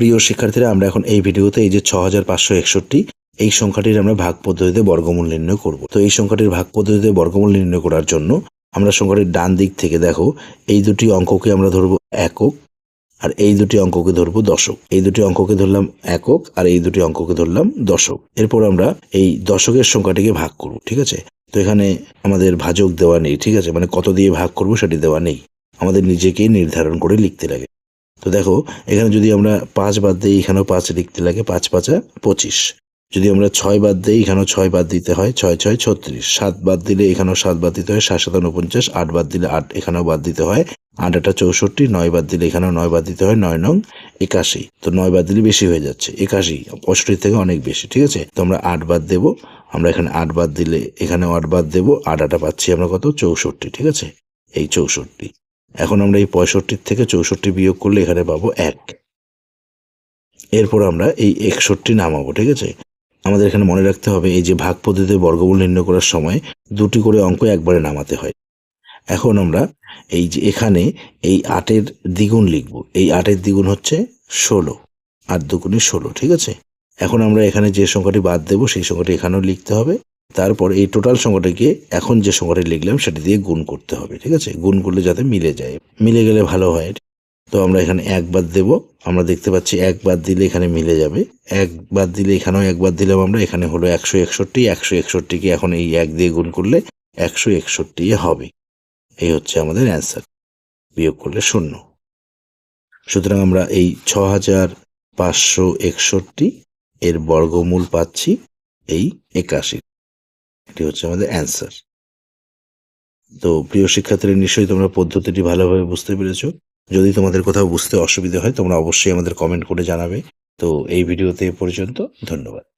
প্রিয় শিক্ষার্থীরা, আমরা এখন এই ভিডিওতে এই যে ছ হাজার পাঁচশো একষট্টি, এই সংখ্যাটির আমরা ভাগ পদ্ধতিতে বর্গমূল নির্ণয় করব। তো এই সংখ্যাটির ভাগ পদ্ধতিতে বর্গমূল নির্ণয় করার জন্য আমরা সংখ্যাটির ডান দিক থেকে দেখো, এই দুটি অঙ্ককে আমরা ধরবো একক, আর এই দুটি অঙ্ককে ধরবো দশক। এই দুটি অঙ্ককে ধরলাম একক, আর এই দুটি অঙ্ককে ধরলাম দশক। এরপর আমরা এই দশকের সংখ্যাটিকে ভাগ করব, ঠিক আছে? তো এখানে আমাদের ভাজক দেওয়া নেই, ঠিক আছে? মানে কত দিয়ে ভাগ করব সেটি দেওয়া নেই। আমাদের নিজেকেই নির্ধারণ করে লিখতে লাগে। তো দেখো, এখানে যদি আমরা পাঁচ বাদ দিই, এখানেও পাঁচ লিখতে লাগে পাঁচ পাঁচা পঁচিশ। যদি আমরা ছয় বাদ দিই, এখানেও ছয় বাদ দিতে হয় ছয় ছয় ছত্রিশ। সাত বাদ দিলে এখানেও সাত বাদ দিতে হয় সাত সাত আট বাদ দিলে আট, এখানেও বাদ দিতে হয় আট আটা চৌষট্টি। নয় বাদ দিলে এখানেও নয় বাদ দিতে হয় নয় নং একাশি। তো নয় বাদ দিলে বেশি হয়ে যাচ্ছে। একাশি পঁয়ষট্টি থেকে অনেক বেশি, ঠিক আছে? তো আমরা আট বাদ দেবো। আমরা এখানে আট বাদ দিলে, এখানেও আট বাদ দেবো। আট আটা পাচ্ছি আমরা কত? চৌষট্টি, ঠিক আছে? এই চৌষট্টি। এখন আমরা এই পঁয়ষট্টির থেকে চৌষট্টি বিয়োগ করলে এখানে পাবো এক। এরপর আমরা এই একষট্টি নামাবো, ঠিক আছে? আমাদের এখানে মনে রাখতে হবে, এই যে ভাগ পদ্ধতিতে বর্গমূল নির্ণয় করার সময় দুটি করে অঙ্ক একবারে নামাতে হয়। এখন আমরা এই যে এখানে এই আটের দ্বিগুণ লিখব। এই আটের দ্বিগুণ হচ্ছে ষোলো, আট দুগুণে ষোলো, ঠিক আছে? এখন আমরা এখানে যে সংখ্যাটি বাদ দেবো, সেই সংখ্যাটি এখানেও লিখতে হবে। তারপর এই টোটাল সংখ্যাটাকে এখন যে সংখ্যাটি লিখলাম সেটা দিয়ে গুণ করতে হবে, ঠিক আছে? গুণ করলে যাতে মিলে যায়। মিলে গেলে ভালো হয়। তো আমরা এখানে এক বাদ দেবো। আমরা দেখতে পাচ্ছি এক বাদ দিলে এখানে মিলে যাবে। এক বাদ দিলে এখানেও এক বাদ দিলাম আমরা। এখানে হলো একশো একষট্টি। একশো একষট্টিকে এখন এই এক দিয়ে গুণ করলে একশো একষট্টি হবে। এই হচ্ছে আমাদের অ্যান্সার বিয়োগ করলে শূন্য। সুতরাং আমরা এই ছ হাজার পাঁচশো একষট্টি এর বর্গমূল পাচ্ছি এই একাশি। এটি হচ্ছে আমাদের অ্যান্সার তো প্রিয় শিক্ষার্থীরা, নিশ্চয়ই তোমরা পদ্ধতিটি ভালোভাবে বুঝতে পেরেছ। যদি তোমাদের কোথাও বুঝতে অসুবিধা হয়, তোমরা অবশ্যই আমাদের কমেন্ট করে জানাবে। তো এই ভিডিওতে পর্যন্ত, ধন্যবাদ।